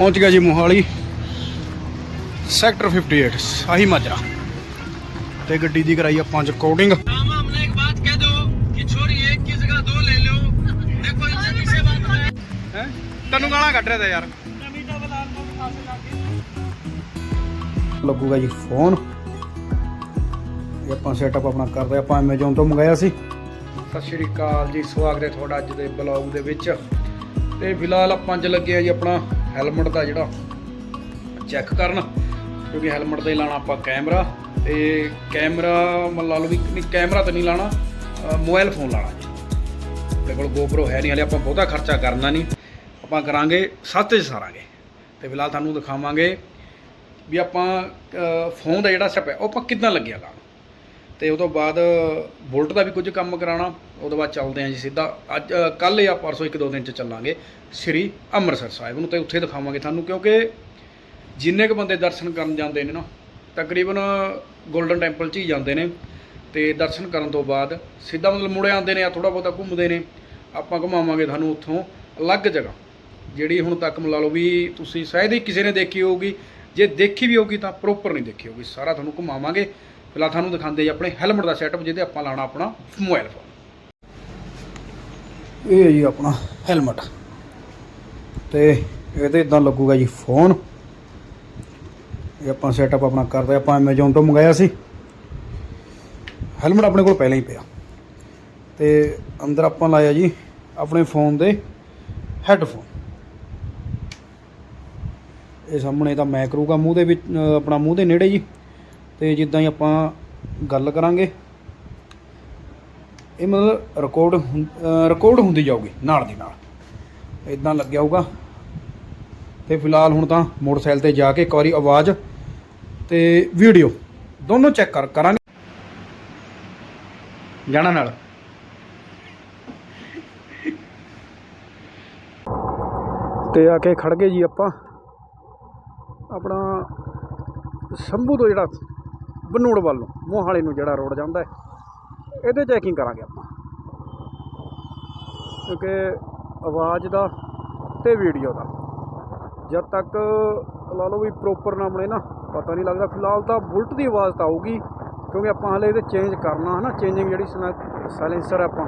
ਪਹੁੰਚ ਗਿਆ ਜੀ ਮੋਹਾਲੀ। ਸੈਕਟਰ 58 ਸਾਹੀ ਮਾਜਰਾ। ਤੇ ਗੱਡੀ ਦੀ ਕਰਾਈ ਆਪਾਂ ਰਿਕਾਰਡਿੰਗ ਤੈਨੂੰ ਲੱਗੂਗਾ ਜੀ ਫੋਨ ਇਹ ਆਪਾਂ ਸੈਟਅਪ ਆਪਣਾ ਕਰਦੇ ਆਪਾਂ ਐਮਾਜ਼ਨ ਤੋਂ ਮੰਗਾਇਆ ਸੀ। ਸਤਿ ਸ਼੍ਰੀ ਅਕਾਲ ਜੀ। ਸਵਾਗਤ ਹੈ ਤੁਹਾਡਾ ਅੱਜ ਦੇ ਬਲੌਗ ਦੇ ਵਿੱਚ। ਤੇ ਫਿਲਹਾਲ ਆਪਾਂ ਚ ਲੱਗੇ ਆ ਜੀ ਆਪਣਾ ਹੈਲਮਟ ਦਾ ਜਿਹੜਾ ਚੈੱਕ ਕਰਨ, ਕਿਉਂਕਿ ਹੈਲਮਟ ਤੇ ਲਾਣਾ ਆਪਾਂ ਕੈਮਰਾ, ਤੇ ਕੈਮਰਾ ਮੰਨ ਲਾ ਲਓ ਵੀ ਨਹੀਂ, ਕੈਮਰਾ ਤਾਂ ਨਹੀਂ ਲਾਣਾ ਮੋਬਾਈਲ ਫੋਨ ਲਾਣਾ ਜੀ। ਆਪਣੇ ਕੋਲ GoPro ਹੈ ਨਹੀਂ, ਹਲੇ ਆਪਾਂ ਬਹੁਤਾ ਖਰਚਾ ਕਰਨਾ ਨਹੀਂ। ਆਪਾਂ ਕਰਾਂਗੇ ਸਸਤੇ 'ਚ ਸਾਰਾਂਗੇ। ਤੇ ਫਿਲਹਾਲ ਤੁਹਾਨੂੰ ਦਿਖਾਵਾਂਗੇ ਵੀ ਆਪਾਂ ਫੋਨ ਦਾ ਜਿਹੜਾ ਸਟੈਪ ਹੈ, ਉਹ ਆਪਾਂ ਕਿੱਦਾਂ ਲੱਗਿਆ ਲਾਉਣ ਤੇ ਉਹ ਤੋਂ ਬਾਅਦ ਬੁਲਟ ਦਾ ਵੀ ਕੁਝ ਕੰਮ ਕਰਾਉਣਾ, ਉਹਦੇ ਬਾਅਦ ਚੱਲਦੇ ਆਂ ਜੀ ਸਿੱਧਾ। ਅੱਜ ਕੱਲ੍ਹ ਜਾਂ ਪਰਸੋਂ ਇੱਕ ਦੋ ਦਿਨ 'ਚ ਚੱਲਾਂਗੇ ਸ੍ਰੀ ਅੰਮ੍ਰਿਤਸਰ ਸਾਹਿਬ ਨੂੰ, ਤੇ ਉੱਥੇ ਦਿਖਾਵਾਂਗੇ ਤੁਹਾਨੂੰ, ਕਿਉਂਕਿ ਜਿੰਨੇ ਕੁ ਬੰਦੇ ਦਰਸ਼ਨ ਕਰਨ ਜਾਂਦੇ ਨੇ ਨਾ, ਤਕਰੀਬਨ 골ਡਨ ਟੈਂਪਲ 'ਚ ਹੀ ਜਾਂਦੇ ਨੇ, ਤੇ ਦਰਸ਼ਨ ਕਰਨ ਤੋਂ ਬਾਅਦ ਸਿੱਧਾ ਮਤਲਬ ਮੁੜੇ ਆਉਂਦੇ ਨੇ ਆ ਥੋੜਾ ਬਹੁਤਾ ਘੁੰਮਦੇ ਨੇ, ਆਪਾਂ ਘੁਮਾਵਾਂਗੇ ਤੁਹਾਨੂੰ ਉੱਥੋਂ ਅਲੱਗ ਜਗ੍ਹਾ, ਜਿਹੜੀ ਹੁਣ ਤੱਕ ਮਿਲਾ ਲਓ ਵੀ ਤੁਸੀਂ ਸ਼ਾਇਦ ਹੀ ਕਿਸੇ ਨੇ ਦੇਖੀ ਹੋਊਗੀ, ਜੇ ਦੇਖੀ ਵੀ ਹੋਊਗੀ ਤਾਂ ਪ੍ਰੋਪਰ ਨਹੀਂ ਦੇਖੀ ਹੋਊਗੀ, ਸਾਰਾ ਤੁਹਾਨੂੰ ਘੁਮਾਵਾਂਗੇ। ਫਿਲਹਾਲ ਤੁਹਾਨੂੰ ਦਿਖਾਉਂਦੇ ਜੀ ਆਪਣੇ ਹੈਲਮਟ ਦਾ ਸੈਟਅਪ ਜਿਹਦੇ ਆਪਾਂ ਲਾਣਾ ਆਪਣਾ ਮੋਬਾਈਲ ਫੋਨ ਇਹ ਹੈ ਜੀ ਆਪਣਾ ਹੈਲਮਟ। ਤੇ ਇਹਦੇ ਇਦਾਂ ਲੱਗੂਗਾ ਜੀ ਫੋਨ ਇਹ ਆਪਾਂ ਸੈਟਅਪ ਆਪਣਾ ਕਰਦੇ ਆਪਾਂ Amazon ਤੋਂ ਮੰਗਾਇਆ ਸੀ। ਹੈਲਮਟ ਆਪਣੇ ਕੋਲ ਪਹਿਲਾਂ ਹੀ ਪਿਆ। ਤੇ ਅੰਦਰ ਆਪਾਂ ਲਾਇਆ ਜੀ ਆਪਣੇ ਫੋਨ ਦੇ ਹੈੱਡਫੋਨ ਇਹ ਸਾਹਮਣੇ ਤਾਂ ਮੈਂ ਕਰੂਗਾ ਮੂੰਹ ਦੇ ਵਿੱਚ ਆਪਣਾ ਮੂੰਹ ਦੇ ਨੇੜੇ ਜੀ। ਤੇ ਜਿੱਦਾਂ ਹੀ ਆਪਾਂ ਗੱਲ ਕਰਾਂਗੇ, ਇਹ ਮਤਲਬ ਰਿਕਾਰਡ ਰਿਕਾਰਡ ਹੁੰਦੀ ਜਾਊਗੀ ਨਾਲ ਦੀ ਨਾਲ। ਇਦਾਂ ਲੱਗਿਆ ਹੋਊਗਾ। ਤੇ ਫਿਲਹਾਲ ਹੁਣ ਤਾਂ ਮੋਟਰਸਾਈਕਲ ਤੇ ਜਾ ਕੇ ਇੱਕ ਵਾਰੀ ਆਵਾਜ਼ ਤੇ ਵੀਡੀਓ ਦੋਨੋਂ ਚੈੱਕ ਕਰ, ਕਰਾਂਗੇ। ਜਾਣਾ ਨਾਲ। ਤੇ ਆ ਕੇ ਖੜ ਗਏ ਜੀ ਆਪਾਂ। ਆਪਣਾ ਸੰਭੂ ਤੋਂ ਜਿਹੜਾ ਬਨੂੜ ਵੱਲ ਨੂੰ ਮੋਹਾਲੀ ਨੂੰ ਜਿਹੜਾ ਰੋਡ ਜਾਂਦਾ ਹੈ। ਇਹਦੇ ਚੈਕਿੰਗ ਕਰਾਂਗੇ ਆਪਾਂ। ਕਿਉਂਕਿ ਆਵਾਜ਼ ਦਾ ਤੇ ਵੀਡੀਓ ਦਾ, ਜਦ ਤੱਕ ਲਾ ਲਓ ਵੀ ਪ੍ਰੋਪਰ ਨਾ ਬਣੇ ਨਾ, ਪਤਾ ਨਹੀਂ ਲੱਗਦਾ। ਫਿਲਹਾਲ ਤਾਂ ਬੁਲਟ ਦੀ ਆਵਾਜ਼ ਤਾਂ ਆਊਗੀ, ਕਿਉਂਕਿ ਆਪਾਂ ਹਲੇ ਇਹਦੇ ਚੇਂਜ ਕਰਨਾ ਹੈ ਨਾ ਚੇਂਜਿੰਗ ਜਿਹੜੀ ਸਾਇਲੈਂਸਰ ਆਪਾਂ,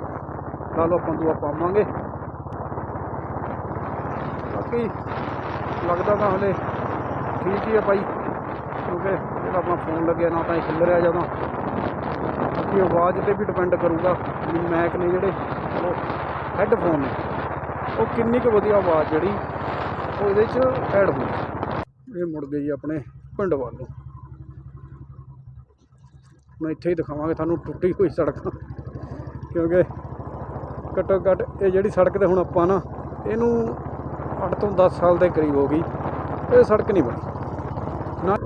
ਲਾ ਲਓ ਆਪਾਂ ਦੂਆ ਪਾਵਾਂਗੇ। ਬਾਕੀ ਲੱਗਦਾ ਤਾਂ ਹਲੇ ਠੀਕ ਹੀ ਹੈ ਭਾਈ, ਕਿਉਂਕਿ ਜਿਹੜਾ ਆਪਣਾ ਫੋਨ ਲੱਗਿਆ, ਨਾ ਤਾਂ ਇਹ ਖਿੱਲ ਰਿਹਾ ਜਦੋਂ। ਬਾਕੀ ਆਵਾਜ਼ ਤੇ ਵੀ ਡਿਪੈਂਡ ਕਰੂਗਾ ਵੀ ਮੈਕ ਨੇ ਜਿਹੜੇ ਉਹ ਹੈੱਡਫੋਨ ਨੇ, ਉਹ ਕਿੰਨੀ ਕੁ ਵਧੀਆ ਆਵਾਜ਼ ਜਿਹੜੀ ਉਹ ਇਹਦੇ 'ਚ ਐਡ ਹੋਊਗੀ ਇਹ ਮੁੜ ਗਈ ਆਪਣੇ ਪਿੰਡ ਵੱਲ। ਨੂੰ ਹੁਣ ਇੱਥੇ ਹੀ ਦਿਖਾਵਾਂਗੇ ਤੁਹਾਨੂੰ ਟੁੱਟੀ ਹੋਈ ਸੜਕ। ਕਿਉਂਕਿ ਘੱਟੋ ਘੱਟ ਇਹ ਜਿਹੜੀ ਸੜਕ ਤੇ ਹੁਣ ਆਪਾਂ ਨਾ, ਇਹਨੂੰ 8 ਤੋਂ 10 ਸਾਲ ਦੇ ਕਰੀਬ ਹੋ ਗਈ। ਇਹ ਸੜਕ ਨਹੀਂ ਬਣੀ। ਨਾ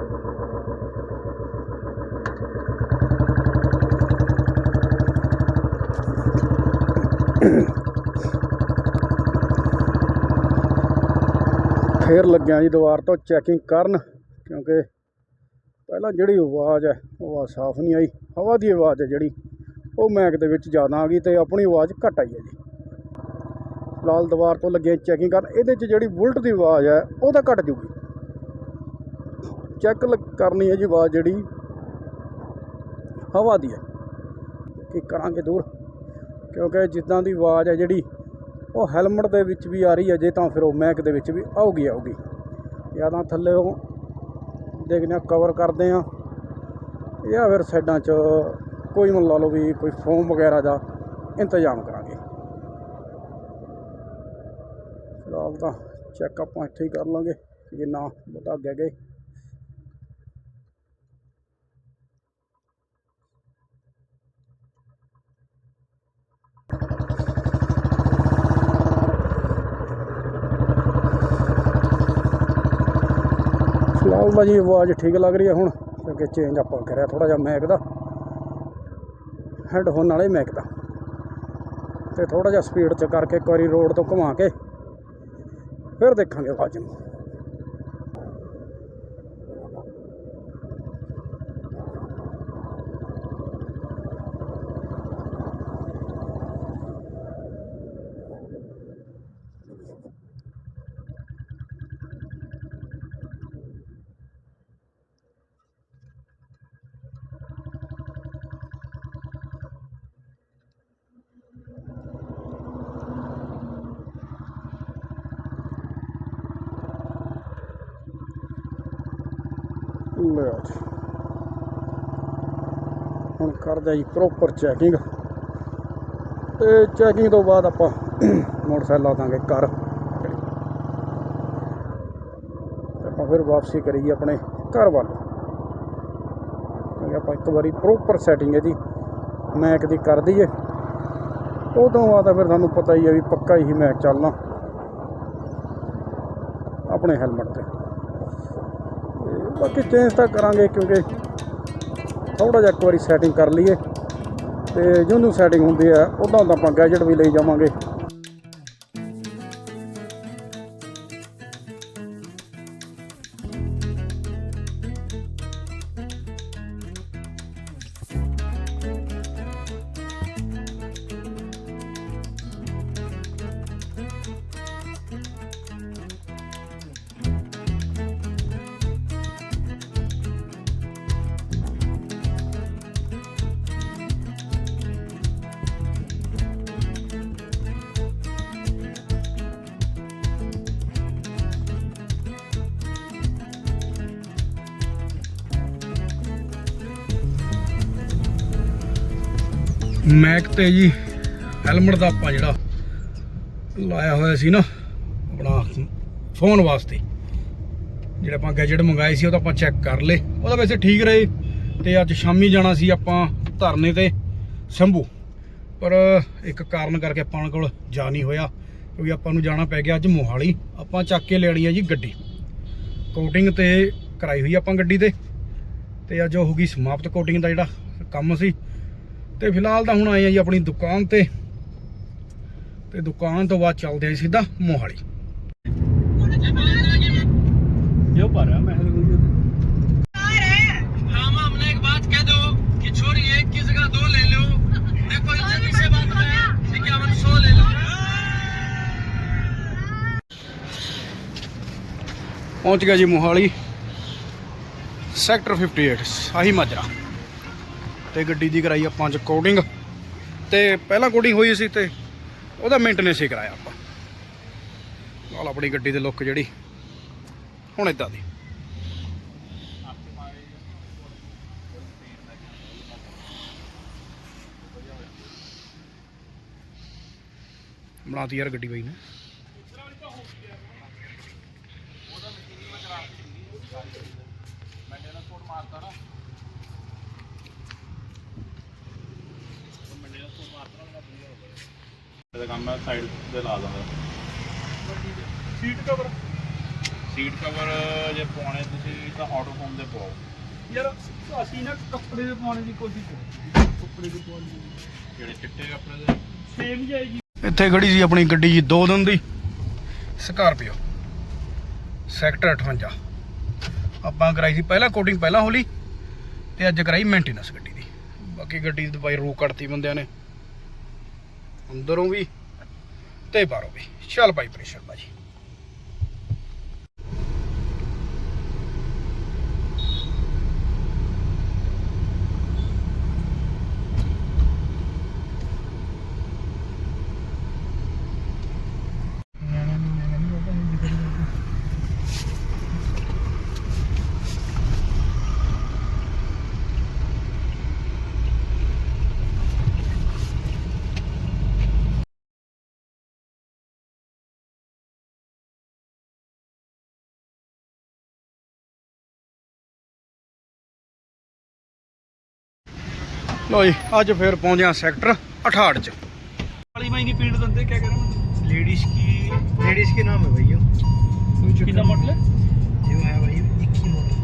ਫੇਰ ਲੱਗਿਆ ਜੀ ਦੀਵਾਰ ਤੋਂ ਚੈਕਿੰਗ ਕਰਨ, ਕਿਉਂਕਿ ਪਹਿਲਾਂ ਜਿਹੜੀ ਆਵਾਜ਼ ਹੈ, ਉਹ ਆਵਾਜ਼ ਸਾਫ਼ ਨਹੀਂ ਆਈ। ਹਵਾ ਦੀ ਆਵਾਜ਼ ਹੈ ਜਿਹੜੀ, ਉਹ ਮੈਕ ਦੇ ਵਿੱਚ ਜ਼ਿਆਦਾ ਆ ਗਈ ਤੇ ਆਪਣੀ ਆਵਾਜ਼ ਘੱਟ ਆਈ ਹੈ ਜੀ। ਫਿਲਹਾਲ ਦੀਵਾਰ ਤੋਂ ਲੱਗੇ ਚੈਕਿੰਗ ਕਰਨ, ਇਹਦੇ 'ਚ ਜਿਹੜੀ ਬੁਲਟ ਦੀ ਆਵਾਜ਼ ਹੈ, ਉਹ ਤਾਂ ਘਟ ਜੂਗੀ। ਚੈੱਕ ਕਰਨੀ ਹੈ ਜੀ ਆਵਾਜ਼ ਜਿਹੜੀ, ਹਵਾ ਦੀ ਹੈ। ਕੀ ਕਰਾਂਗੇ ਦੂਰ? ਕਿਉਂਕਿ ਜਿੱਦਾਂ ਦੀ ਆਵਾਜ਼ ਹੈ ਜਿਹੜੀ, ਉਹ ਹੈਲਮਟ ਦੇ ਵਿੱਚ ਵੀ ਆ ਰਹੀ ਹੈ, ਜੇ ਤਾਂ ਫਿਰ ਉਹ ਮੈਕ ਦੇ ਵਿੱਚ ਵੀ ਆਊਗੀ ਆਉਗੀ ਜਾਂ ਤਾਂ ਥੱਲੇ ਉਹ ਦੇਖਦੇ ਹਾਂ ਕਵਰ ਕਰਦੇ ਆ ਜਾਂ ਫਿਰ ਸਾਈਡਾਂ 'ਚ ਕੋਈ ਮੰਨ ਲਾ ਲਓ ਵੀ ਕੋਈ ਫੋਮ ਵਗੈਰਾ ਦਾ ਇੰਤਜ਼ਾਮ ਕਰਾਂਗੇ। ਫਿਲਹਾਲ ਤਾਂ ਚੈੱਕ ਆਪਾਂ ਇੱਥੇ ਹੀ ਕਰ ਲਾਂਗੇ, ਕਿ ਨਾ ਬਹੁਤਾ ਅੱਗੇ ਗਏ। ਫਿਲਹਾਲ ਭਾਜੀ ਆਵਾਜ਼ ਠੀਕ ਲੱਗ ਰਹੀ ਹੈ ਹੁਣ। ਕਿਉਂਕਿ ਚੇਂਜ ਆਪਾਂ ਕਰਿਆ ਥੋੜਾ ਜਿਹਾ ਮੈਕ ਦਾ। ਹੈੱਡਫੋਨ ਨਾਲੇ ਮੈਕ ਦਾ। ਤੇ ਥੋੜਾ ਜਿਹਾ ਸਪੀਡ 'ਚ ਕਰਕੇ ਇੱਕ ਵਾਰੀ ਰੋਡ ਤੋਂ ਘੁਮਾ ਕੇ ਫਿਰ ਦੇਖਾਂਗੇ ਆਵਾਜ਼ ਨੂੰ। ਲਿਆ ਹੁਣ ਕਰਦੇ ਜੀ ਪ੍ਰੋਪਰ ਚੈਕਿੰਗ ਤੇ ਚੈਕਿੰਗ ਤੋਂ ਬਾਅਦ ਆਪਾਂ ਮੋਟਰਸਾਈਕਲ ਲਾ ਦਾਂਗੇ ਘਰ। ਤੇ ਆਪਾਂ ਫਿਰ ਵਾਪਸੀ ਕਰੀਏ ਆਪਣੇ ਘਰ ਵੱਲ। ਕਿਉਂਕਿ ਆਪਾਂ ਇੱਕ ਵਾਰੀ ਪ੍ਰੋਪਰ ਸੈਟਿੰਗ ਇਹਦੀ ਮੈਕ ਦੀ ਕਰ ਦਈਏ। ਉਦੋਂ ਬਾਅਦ ਫਿਰ ਤੁਹਾਨੂੰ ਪਤਾ ਹੀ ਹੈ ਵੀ ਪੱਕਾ ਹੀ ਮੈਕ ਚੱਲਣਾ। ਆਪਣੇ ਹੈਲਮਟ ਤੇ। ਬਾਕੀ ਚੇਂਜ ਤਾਂ ਕਰਾਂਗੇ ਕਿਉਂਕਿ ਥੋੜਾ ਜਿਹਾ ਇੱਕ ਵਾਰੀ ਸੈਟਿੰਗ ਕਰ ਲਈਏ ਤੇ ਜਿਹਨੂੰ ਸੈਟਿੰਗ ਹੁੰਦੀ ਆ, ਉਦਾਂ ਤਾਂ ਆਪਾਂ ਗੈਜਟ ਵੀ ਲਈ ਜਾਵਾਂਗੇ। ਮੈਕ ਤੇ ਜੀ ਹੈਲਮਟ ਦਾ ਆਪਾਂ ਜਿਹੜਾ ਲਾਇਆ ਹੋਇਆ ਸੀ ਨਾ, ਆਪਣਾ ਫੋਨ ਵਾਸਤੇ। ਜਿਹੜਾ ਆਪਾਂ ਗੈਜਟ ਮੰਗਾਏ ਸੀ, ਉਹ ਤਾਂ ਆਪਾਂ ਚੈੱਕ ਕਰ ਲਏ। ਉਹਦਾ ਵੈਸੇ ਠੀਕ ਰਹੇ ਤੇ ਅੱਜ ਸ਼ਾਮੀ ਜਾਣਾ ਸੀ ਆਪਾਂ ਧਰਨੇ ਤੇ ਸ਼ੰਭੂ। ਪਰ ਇੱਕ ਕਾਰਨ ਕਰਕੇ ਆਪਾਂ ਕੋਲ ਜਾ ਨਹੀਂ ਹੋਇਆ, ਕਿਉਂਕਿ ਆਪਾਂ ਨੂੰ ਜਾਣਾ ਪੈ ਗਿਆ ਅੱਜ ਮੋਹਾਲੀ। ਆਪਾਂ ਚੱਕ ਕੇ ਲੈਣੀ ਹੈ ਜੀ ਗੱਡੀ। ਕੋਟਿੰਗ ਤੇ ਕਰਾਈ ਹੋਈ ਆਪਾਂ ਗੱਡੀ ਤੇ। ਤੇ ਅੱਜ ਉਹ ਹੋ ਗਈ ਸਮਾਪਤ ਕੋਟਿੰਗ ਦਾ ਜਿਹੜਾ ਕੰਮ ਸੀ ਤੇ ਫਿਲਹਾਲ ਤਾਂ ਹੁਣ ਆਏ ਆ ਜੀ ਆਪਣੀ ਦੁਕਾਨ ਤੇ ਤੇ ਦੁਕਾਨ ਤੋਂ ਬਾਅਦ ਚੱਲਦੇ ਆ ਜੀ ਸਿੱਧਾ ਮੋਹਾਲੀ ਜੋ ਪਰ ਮੈਂ हाँ हमने एक बात कह दो कि छोरी एक की जगह दो ले लो देखो इज्जत से बात है इक्यावन सौ ले लो ਪਹੁੰਚ ਗਿਆ ਜੀ ਮੋਹਾਲੀ ਸੈਕਟਰ 58 ਸਾਹੀ ਮਾਜਰਾ ਤੇ ਗੱਡੀ ਦੀ ਕਰਾਈ ਆਪਾਂ ਅੱਜ ਕੋਡਿੰਗ ਤੇ ਪਹਿਲਾਂ ਕੋਡਿੰਗ ਹੋਈ ਸੀ ਤੇ ਉਹਦਾ ਮੇਨਟੇਨੈਂਸ ਹੀ ਕਰਾਇਆ ਆਪਾਂ। ਨਾਲ ਆਪਣੀ ਗੱਡੀ ਦੇ ਲੁੱਕ ਜਿਹੜੀ, ਹੁਣ ਇਦਾਂ ਦੀ। ਬਣਾਤੀ ਯਾਰ ਗੱਡੀ ਬਾਈ ਨੇ ਇਹਦਾ ਕੰਮ ਹੈ ਸਾਈਡ ਤੇ ਲਾ ਦਿੰਦਾ। ਸੀਟ ਕਵਰ ਸੀਟ ਕਵਰ ਜੇ ਪਾਉਣੇ ਤੁਸੀਂ ਤਾਂ ਆਟੋ ਹੋਮ ਦੇ ਪਾਓ। ਯਾਰ ਅਸੀਂ ਨਾ ਕੱਪੜੇ ਦੇ ਪਾਉਣੇ ਦੀ ਕੋਸ਼ਿਸ਼ ਕਰੀ ਕੱਪੜੇ ਦੇ ਪਾਉਣ ਦੀ। ਜਿਹੜੇ ਚਿੱਟੇ ਕੱਪੜੇ ਦੇ? ਸੇਮ ਜਾਏਗੀ ਇੱਥੇ ਖੜੀ ਸੀ ਆਪਣੀ ਗੱਡੀ ਜੀ ਦੋ ਦਿਨ ਦੀ। ਸਕਾਰਪੀਓ ਸੈਕਟਰ 58 ਆਪਾਂ ਕਰਾਈ ਸੀ ਪਹਿਲਾਂ ਕੋਟਿੰਗ ਪਹਿਲਾਂ ਹੋਲੀ ਤੇ ਅੱਜ ਕਰਾਈ ਮੇਨਟੇਨੈਂਸ ਗੱਡੀ ਦੀ। ਬਾਕੀ ਗੱਡੀ ਦੀ ਬਾਈ ਰੂ ਕੱਢਤੀ ਬੰਦਿਆਂ ਨੇ। ਅੰਦਰੋਂ ਵੀ ਤੇ ਬਾਹਰੋਂ ਵੀ। ਚੱਲ ਬਾਈ ਪ੍ਰੈਸ਼ਰ ਬਾਜੀ। ਲੋ ਜੀ ਅੱਜ ਫੇਰ ਪਹੁੰਚਿਆ ਸੈਕਟਰ 68 ਚ वाली महीने पीड़ दंते क्या करें लेडीज की लेडीज के नाम है भैया कितना मॉडल है जो है भाई इक्की मॉडल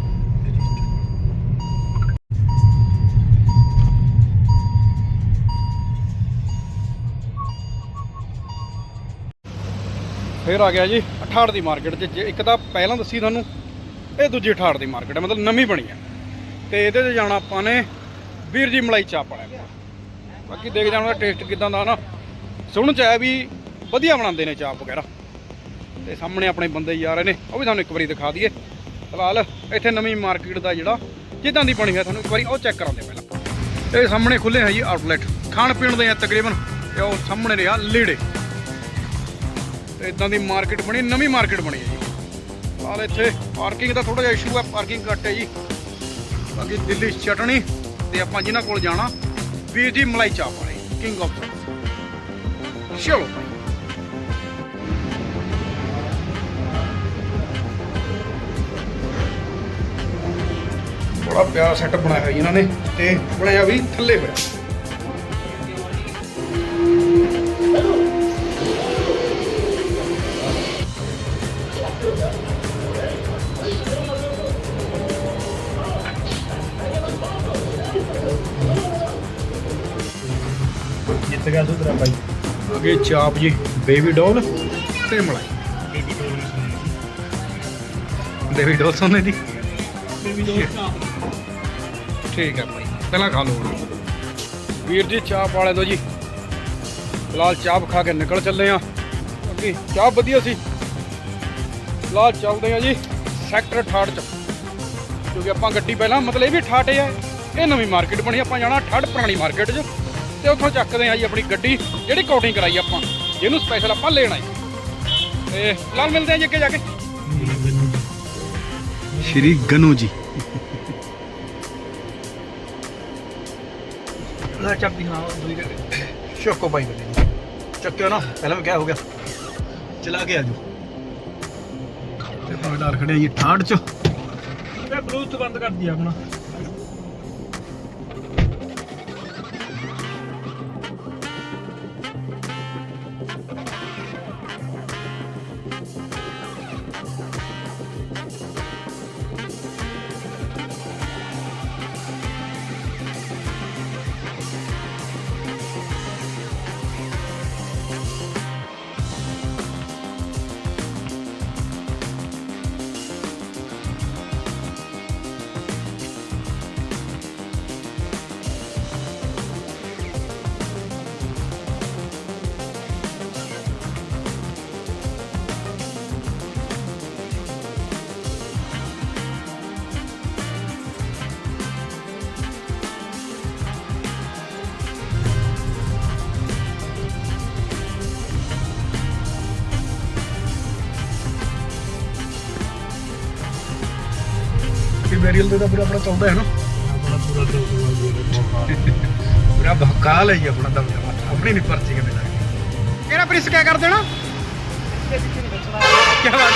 ਫੇਰ ਆ ਗਿਆ ਜੀ 68 ਦੀ ਮਾਰਕੀਟ 'ਚ ਜੇ ਇੱਕ ਤਾਂ ਪਹਿਲਾਂ ਦੱਸੀ ਤੁਹਾਨੂੰ ਇਹ ਦੂਜੀ 68 ਦੀ ਮਾਰਕੀਟ ਹੈ ਮਤਲਬ ਨਵੀਂ ਬਣੀ ਹੈ ਤੇ ਇਹਦੇ 'ਤੇ ਜਾਣਾ ਆਪਾਂ ਨੇ ਵੀਰ ਜੀ ਮਲਾਈ ਚਾਪ ਵਾਲਿਆਂ ਕੋਲ ਬਾਕੀ ਦੇਖ ਜਾਣਾ ਟੇਸਟ ਕਿਦਾਂ ਦਾ ਨਾ। ਸੁਣ ਚ ਆਇਆ ਵੀ ਵਧੀਆ ਬਣਾਉਂਦੇ ਨੇ ਚਾਹ ਵਗੈਰਾ। ਤੇ ਸਾਹਮਣੇ ਆਪਣੇ ਬੰਦੇ ਹੀ ਆ ਰਹੇ ਨੇ। ਉਹ ਵੀ ਤੁਹਾਨੂੰ ਇੱਕ ਵਾਰੀ ਦਿਖਾ ਦਈਏ। ਫਿਲਹਾਲ ਇੱਥੇ ਨਵੀਂ ਮਾਰਕੀਟ ਦਾ ਜਿਹੜਾ ਜਿੱਦਾਂ ਦੀ ਬਣੀ ਹੈ ਤੁਹਾਨੂੰ ਇੱਕ ਵਾਰੀ ਉਹ ਚੈੱਕ ਕਰਾਉਂਦੇ ਪਹਿਲਾਂ। ਇਹ ਸਾਹਮਣੇ ਖੁੱਲੇ ਹੈ ਜੀ ਆਊਟਲੈਟ ਖਾਣ ਪੀਣ ਦੇ ਆ ਤਕਰੀਬਨ। ਤੇ ਉਹ ਸਾਹਮਣੇ ਰਿਹਾ ਲੀੜੇ। ਤੇ ਇਦਾਂ ਦੀ ਮਾਰਕੀਟ ਬਣੀ, ਨਵੀਂ ਮਾਰਕੀਟ ਬਣੀ ਹੈ ਜੀ। ਫਿਲਹਾਲ ਇੱਥੇ ਪਾਰਕਿੰਗ ਦਾ ਥੋੜਾ ਜਿਹਾ ਇਸ਼ੂ ਹੈ ਪਾਰਕਿੰਗ ਘੱਟ ਹੈ ਜੀ। ਬਾਕੀ ਦਿੱਲੀ ਚਟਣੀ। ਤੇ ਆਪਾਂ ਜਿਨ੍ਹਾਂ ਕੋਲ ਜਾਣਾ, ਵੀਰ ਜੀ ਮਲਾਈ ਚਾਪ ਵਾਲੇ ਕਿੰਗ ਆਫ ਚਲੋ ਬੜਾ ਪਿਆਰਾ ਸੈਟਅਪ ਬਣਾਇਆ ਹੋਇਆ ਇਹਨਾਂ ਨੇ ਤੇ ਬਣਾਇਆ ਵੀ ਥੱਲੇ ਹੋਇਆ। ਗਿਆ ਸੁਧਰਾ ਬਾਈ ਅੱਗੇ ਚਾਪ ਜੀ ਬੇਬੀ ਡੋਲ ਤੇ ਮਲਾਈ। ਬੇਬੀ ਡੋਲ ਬੇਬੀ ਡੋਲ ਸੋਨੇ ਦੀ ਬੇਬੀ ਦੋਸਤ ਠੀਕ ਹੈ ਭਾਈ ਪਹਿਲਾਂ ਖਾ ਲਓ ਵੀਰ ਜੀ ਚਾਪ ਵਾਲੇ ਤੋਂ ਜੀ। ਫਿਲਹਾਲ ਚਾਪ ਖਾ ਕੇ ਨਿਕਲ ਚੱਲੇ ਆ। ਅੱਗੇ ਚਾਪ ਵਧੀਆ ਸੀ। ਫਿਲਹਾਲ ਚੱਲਦੇ ਆ ਜੀ ਸੈਕਟਰ 68 ਚ। ਕਿਉਂਕਿ ਆਪਾਂ ਗੱਡੀ ਪਹਿਲਾਂ ਮਤਲਬ ਇਹ ਵੀ ਠਾਟੇ ਆ। ਇਹ ਨਵੀਂ ਮਾਰਕੀਟ ਬਣੀ ਆਪਾਂ ਜਾਣਾ ਠੜ ਪੁਰਾਣੀ ਮਾਰਕੀਟ 'ਚ। ਤੇ ਉੱਥੋਂ ਚੱਕਦੇ ਆ ਜੀ ਆਪਣੀ ਗੱਡੀ ਜਿਹੜੀ ਕੋਟਿੰਗ ਕਰਾਈ ਆਪਾਂ। ਜਿਹਨੂੰ ਸਪੈਸ਼ਲ ਆਪਾਂ ਲੈਣਾ ਹੈ ਤੇ ਫਿਲਹਾਲ ਮਿਲਦੇ ਆ ਜੀ ਅੱਗੇ ਜਾ ਕੇ। ਸ਼੍ਰੀ ਗਨੂ ਜੀ। ਨਾ ਚਾਬੀ ਹਾਂ ਦੂਈ ਦੇ ਚੱਕੋ ਬਾਈ ਗੱਡੀ ਚੱਕਿਓ ਨਾ ਪਹਿਲਾਂ ਮੈਂ ਕਿਹਾ ਹੋ ਗਿਆ। ਚਲਾ ਕੇ ਆਜੋ। ਤੇ ਆਪਾਂ ਡਾਰ ਖੜੇ ਆ ਜੀ ਠਾੜ ਚ। ਬਲੂਟੁੱਥ ਬੰਦ ਕਰ ਦਿਆ ਆਪਣਾ। ਕਿ ਬੈਰੀਅਲ ਤੇ ਤਾਂ ਪੂਰਾ ਆਪਣਾ ਚੱਲਦਾ ਹੈ ਨਾ। ਆਪਣਾ ਪੂਰਾ ਪੂਰਾ ਬਹਕਾਲ ਹੈ ਆਪਣਾ ਦਮ। ਆਪਣੀ ਨਹੀਂ ਪਰਚੀ ਕਿਵੇਂ ਲੱਗਦੀ ਕਿਹੜਾ ਪ੍ਰਿੰਸ ਕਿਆ ਕਰ ਦੇਣਾ? ਕੀ ਬਾਤ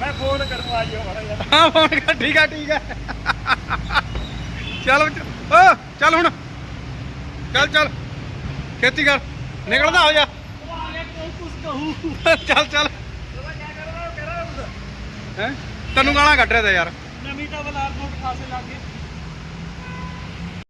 ਮੈਂ ਫੋਨ ਮਾੜਾ ਜਿਹਾ। ਹਾਂ ਫੋਨ ਕਰ ਠੀਕ ਆ ਠੀਕ ਆ। ਚੱਲ ਓ ਚੱਲ ਹੁਣ। ਚੱਲ ਚੱਲ। ਖੇਤੀ ਕਰ। ਨਿਕਲਦਾ ਹੋ ਜਾ। ਚੱਲ ਚੱਲ। ਹੈ? ਤੈਨੂੰ ਗਾਲਾਂ ਕੱਢ ਰਿਹਾ ਤਾ ਯਾਰ। ਨਵੀਂ ਤਾਂ ਬਲਾਰ ਨੋਟ ਖਾਸੇ ਲੱਗੇ